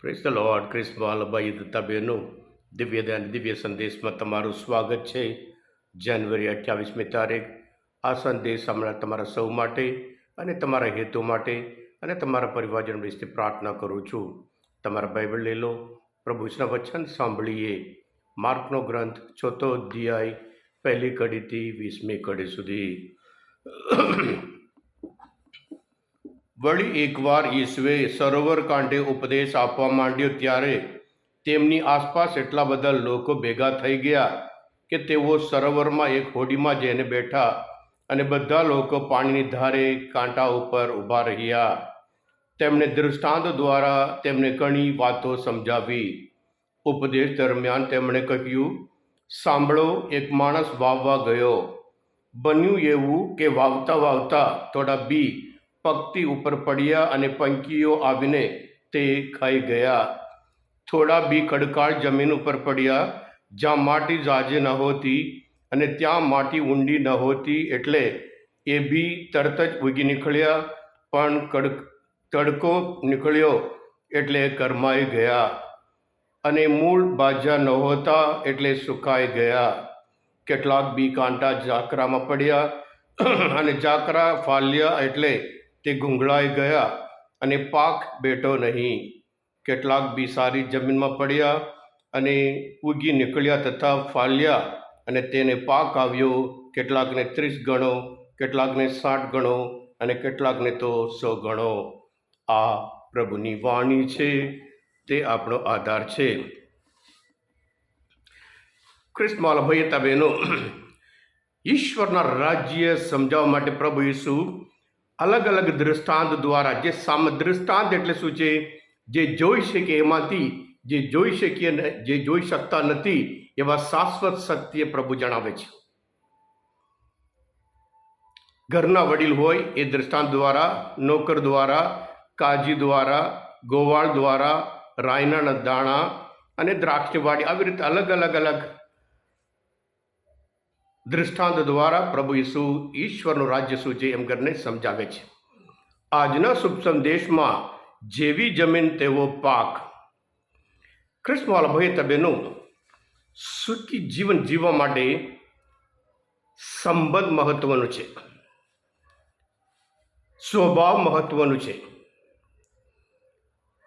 Press the lord ક્રિસ બાલભાઈ દત્તા બહેનો દિવ્ય દાન દિવ્ય સંદેશમાં તમારું સ્વાગત છે જાન્યુઆરી અઠ્યાવીસમી તારીખ. આ સંદેશ હમણાં તમારા સૌ માટે અને તમારા હેતુ માટે અને તમારા પરિવારજન વિશે પ્રાર્થના કરું છું. તમારા બાઇબલ લઈ લો. પ્રભુના વચન સાંભળીએ. માર્કનો ગ્રંથ ચોથો અધ્યાય, પહેલી કડીથી વીસમી કડી સુધી. વળી એકવાર ઈસવે સરોવર કાંઠે ઉપદેશ આપવા માંડ્યો ત્યારે તેમની આસપાસ એટલા બધા લોકો ભેગા થઈ ગયા કે તેઓ સરોવરમાં એક હોડીમાં જઈને બેઠા અને બધા લોકો પાણીની ધારે કાંટા ઉપર ઊભા રહ્યા. તેમણે દૃષ્ટાંત દ્વારા તેમને ઘણી વાતો સમજાવી. ઉપદેશ દરમિયાન તેમણે કહ્યું, સાંભળો, એક માણસ વાવવા ગયો. બન્યું એવું કે વાવતા વાવતા થોડા બી પગથી ઉપર પડ્યા અને પંખીઓ આવીને તે ખાઈ ગયા. થોડા બી ખડકાળ જમીન ઉપર પડ્યા. જ્યાં માટી ઝાઝી નહોતી અને ત્યાં માટી ઊંડી નહોતી એટલે એ બી તરત જ ઉગી નીકળ્યા. પણ કડક, તડકો નીકળ્યો એટલે કરમાઈ ગયા અને મૂળ બાજા નહોતા એટલે સુકાઈ ગયા. કેટલાક બી કાંટા ઝાકરામાં પડ્યા અને ઝાકરા ફાલ્યા એટલે તે ગુંગળાઈ ગયા અને પાક બેઠો નહીં. કેટલાક બી સારી જમીનમાં પડ્યા અને ઉગી નીકળ્યા તથા ફાલ્યા અને તેને પાક આવ્યો. કેટલાકને ત્રીસ ગણો, કેટલાકને સાઠ ગણો અને કેટલાકને તો સો ગણો. આ પ્રભુની વાણી છે, તે આપણો આધાર છે. ક્રિસ્માલ ભયતા બહેનો, ઈશ્વરના રાજ્ય સમજાવવા માટે પ્રભુ ઈસુ અલગ અલગ દૃષ્ટાંત દ્વારા, જે સામ દૃષ્ટાંત એટલે શું છે? જે જોઈ શકે એમાંથી, જે જોઈ શકીએ જે જોઈ શકતા નથી, એવા શાશ્વત સત્ય પ્રભુ જણાવે છે. ઘરના વડીલ હોય, એ દૃષ્ટાંત દ્વારા, નોકર દ્વારા, કાજી દ્વારા, ગોવાળ દ્વારા, રાયના દાણા અને દ્રાક્ષવાડી આવી રીતે અલગ અલગ અલગ દૃષ્ટાંત દ્વારા પ્રભુ ઈસુ ઈશ્વરનું રાજ્ય શું છે એમ કરીને સમજાવે છે. આજના શુભ સંદેશમાં જેવી જમીન તેવો પાક. કૃષ્ણવાલા તબેનું તબેનો સુખી જીવન જીવવા માટે સંબંધ મહત્વનું છે. સ્વભાવ મહત્વનું છે.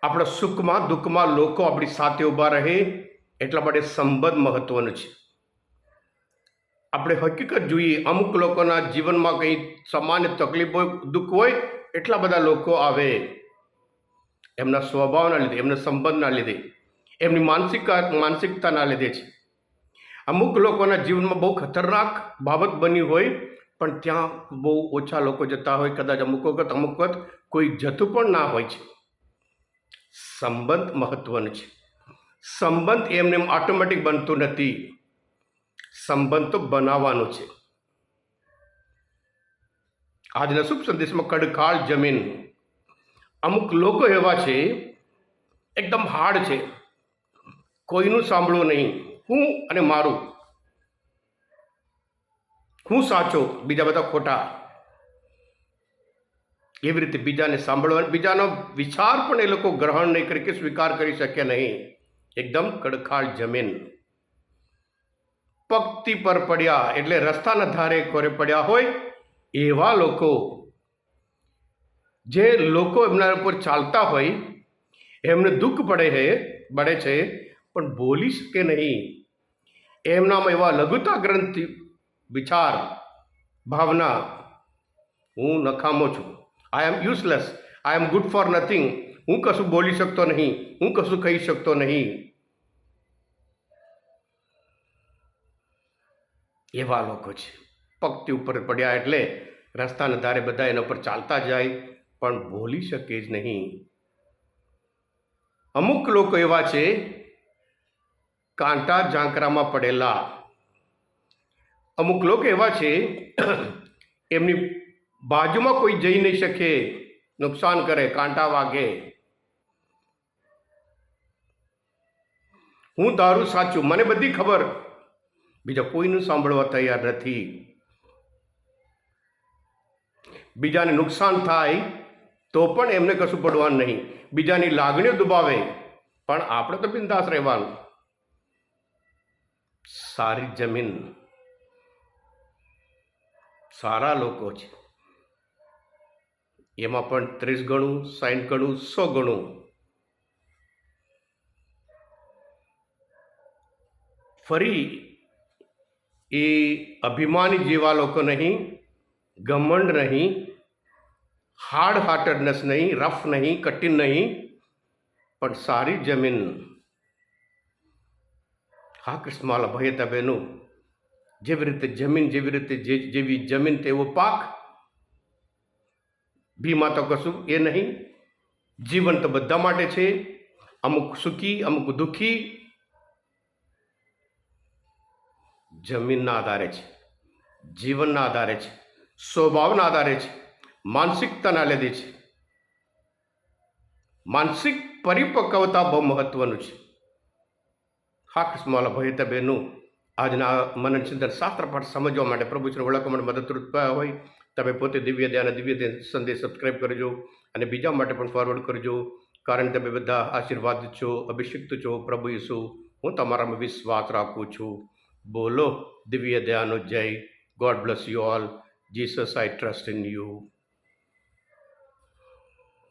આપણા સુખમાં દુઃખમાં લોકો આપણી સાથે ઊભા રહે એટલા માટે સંબંધ મહત્વનું છે. આપણે હકીકત જોઈએ, અમુક લોકોના જીવનમાં કંઈ સામાન્ય તકલીફ હોય, દુઃખ હોય, એટલા બધા લોકો આવે. એમના સ્વભાવના લીધે, એમના સંબંધના લીધે, એમની માનસિક, માનસિકતાના લીધે છે. અમુક લોકોના જીવનમાં બહુ ખતરનાક બાબત બની હોય, પણ ત્યાં બહુ ઓછા લોકો જતા હોય, કદાચ અમુક વખત અમુક વખત કોઈ જતું પણ ના હોય છે. સંબંધ મહત્વનું છે. સંબંધ એમને ઓટોમેટિક બનતું નથી. સંબંધ તો બનાવવાનો છે. આજના શુભ સંદેશમાં કડકાળ જમીન. અમુક લોકો એવા છે, એકદમ હાર્ડ છે. કોઈનું સાંભળો નહીં. હું અને મારું. હું સાચો, બીજા બધા ખોટા. એવી રીતે બીજાને સાંભળવા, બીજાનો વિચાર પણ એ લોકો ગ્રહણ નહીં કરી કે સ્વીકાર કરી શકે નહીં. એકદમ કડખાળ જમીન. પગથી પર પડ્યા એટલે રસ્તાના ધારે કોરે પડ્યા હોય એવા લોકો. જે લોકો એમના ઉપર ચાલતા હોય, એમને દુઃખ પડે છે પડે છે, પણ બોલી શકે નહીં. એમનામાં એવા લઘુતા ગ્રંથિ, વિચાર, ભાવના હું નખામો છું. I am useless I am good for nothing હું કશું બોલી શકતો નહીં. હું કશું કહી શકતો નહીં. એવા લોકો છે. પગથી ઉપર પડ્યા એટલે રસ્તાના ધારે બધા એના ઉપર ચાલતા જાય, પણ બોલી શકે જ નહીં. અમુક લોકો એવા છે, કાંટા ઝાંકરામાં પડેલા. અમુક લોકો એવા છે, એમની બાજુમાં કોઈ જઈ નહીં શકે, નુકસાન કરે, કાંટા વાગે. હું તારું સાચું, મને બધી ખબર. બીજા કોઈનું સાંભળવા તૈયાર નથી. બીજાને નુકસાન થાય તો પણ એમને કશું પડવાનું નહીં. બીજાની લાગણીઓ દુબાવે પણ આપણે તો બિંદાસ રહેવાનું. સારી જમીન. સારા લોકો છે. એમાં પણ ત્રીસ ગણું સાઠ ગણું, સો ગણું. ફરી એ અભિમાની જેવા લોકો નહીં, ઘમંડ નહીં હાર્ડ હાર્ટેડનેસ નહીં રફ નહીં, કઠિન નહીં, પણ સારી જમીન. હા, કૃષ્ણમાલા ભયતા બહેનું જેવી રીતે જમીન, જેવી રીતે જે, જેવી જમીન તેવો પાક, ભીમા તો કશું એ નહીં. જીવન તો બધા માટે છે. અમુક સુખી, અમુક દુઃખી જમીનના આધારે છે, જીવનના આધારે છે, સ્વભાવના આધારે છે, માનસિકતાના લીધે છે. માનસિક પરિપક્વતા બહુ મહત્વનું છે. હા, કૃષ્ણમાલા ભય તબેનું આજના મનન ચિંતન શાસ્ત્ર પાઠ સમજવા માટે પ્રભુશ્રી ઓળખવા માટે મદદરૂપ થયા હોય, તમે પોતે દિવ્ય ધ્યાન દિવ્ય ધ્યાન સંદેશ સબસ્ક્રાઈબ કરજો અને બીજા માટે પણ ફોરવર્ડ કરજો, કારણ તમે બધા આશીર્વાદ છો, અભિષિક્ત છો પ્રભુ ઈસુ, હું તમારામાં વિશ્વાસ રાખું છું. Bolo Divya Dhyan God bless you all. Jesus, I trust in you.